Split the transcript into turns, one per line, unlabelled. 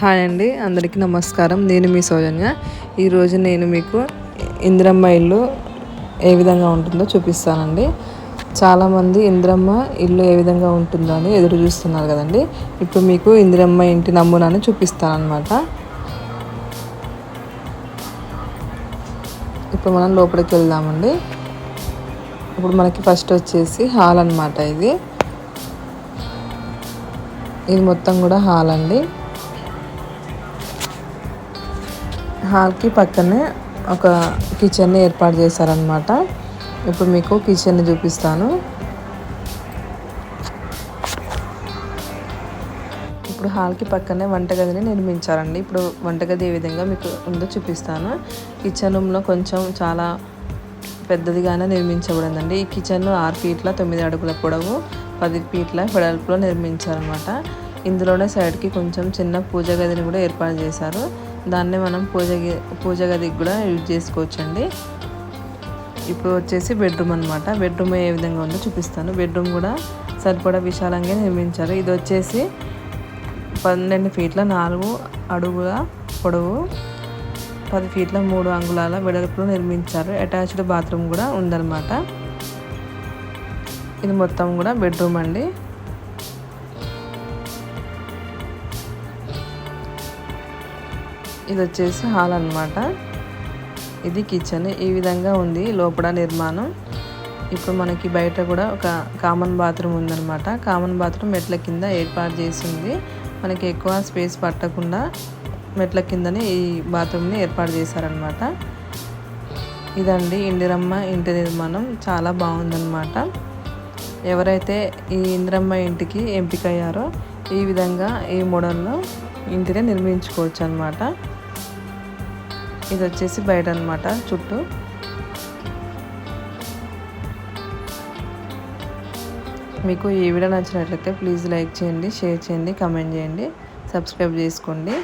Hi అండి అందరికీ నమస్కారం. నేను మీ సౌజన్య. ఈరోజు నేను మీకు ఇందిరమ్మ ఇల్లు ఏ విధంగా ఉంటుందో చూపిస్తానండి. చాలామంది ఇందిరమ్మ ఇల్లు ఏ విధంగా ఉంటుందో అని ఎదురు చూస్తున్నారు కదండి. ఇప్పుడు మీకు ఇందిరమ్మ ఇంటి నమూనాని చూపిస్తానమాట ఇప్పుడు మనం లోపలికి వెళ్దామండి. ఇప్పుడు మనకి ఫస్ట్ వచ్చేసి హాల్ అనమాట ఇది. ఇది మొత్తం కూడా హాల్ అండి. హాల్కి పక్కనే ఒక కిచెన్ని ఏర్పాటు చేశారనమాట ఇప్పుడు మీకు కిచెన్ని చూపిస్తాను. ఇప్పుడు హాల్కి పక్కనే వంటగదిని నిర్మించారండి. ఇప్పుడు వంటగది ఏ విధంగా మీకు ఉందో చూపిస్తాను. కిచెన్ రూమ్లో కొంచెం చాలా పెద్దదిగానే నిర్మించబడిందండి. ఈ కిచెన్ ఆరు ఫీట్ల తొమ్మిది అడుగుల పొడవు పది ఫీట్ల వెడల్పులో నిర్మించారనమాట ఇందులోనే సైడ్కి కొంచెం చిన్న పూజ గదిని కూడా ఏర్పాటు చేశారు. దాన్నే మనం పూజ పూజ గదికి కూడా యూజ్ చేసుకోవచ్చండి. ఇప్పుడు వచ్చేసి బెడ్రూమ్ అనమాట బెడ్రూమ్ ఏ విధంగా ఉందో చూపిస్తాను. బెడ్రూమ్ కూడా సరిపడా విశాలంగా నిర్మించారు. ఇది వచ్చేసి పన్నెండు ఫీట్ల నాలుగు అడుగుల పొడవు పది ఫీట్ల మూడు అంగుళాల వెడల్పులో నిర్మించారు. అటాచ్డ్ బాత్రూమ్ కూడా ఉందన్నమాట. ఇది మొత్తం కూడా బెడ్రూమ్ అండి. ఇది వచ్చేసి హాల్ అనమాట ఇది కిచెన్ ఈ విధంగా ఉంది లోపల నిర్మాణం. ఇప్పుడు మనకి బయట కూడా ఒక కామన్ బాత్రూమ్ ఉందన్నమాట. కామన్ బాత్రూమ్ మెట్ల కింద ఏర్పాటు చేసింది. మనకి ఎక్కువ స్పేస్ పట్టకుండా మెట్ల కిందనే ఈ బాత్రూమ్ని ఏర్పాటు చేశారనమాట ఇదండి ఇందిరమ్మ ఇంటి నిర్మాణం. చాలా బాగుందన్నమాట. ఎవరైతే ఈ ఇందిరమ్మ ఇంటికి ఎంపికయ్యారో ఈ విధంగా ఈ మోడల్లో ఇంటిని నిర్మించుకోవచ్చు అనమాట ఇది వచ్చేసి బయట అనమాట చుట్టూ. మీకు ఈ వీడియో నచ్చినట్లయితే ప్లీజ్ లైక్ చేయండి షేర్ చేయండి కమెంట్ చేయండి సబ్స్క్రైబ్ చేసుకోండి.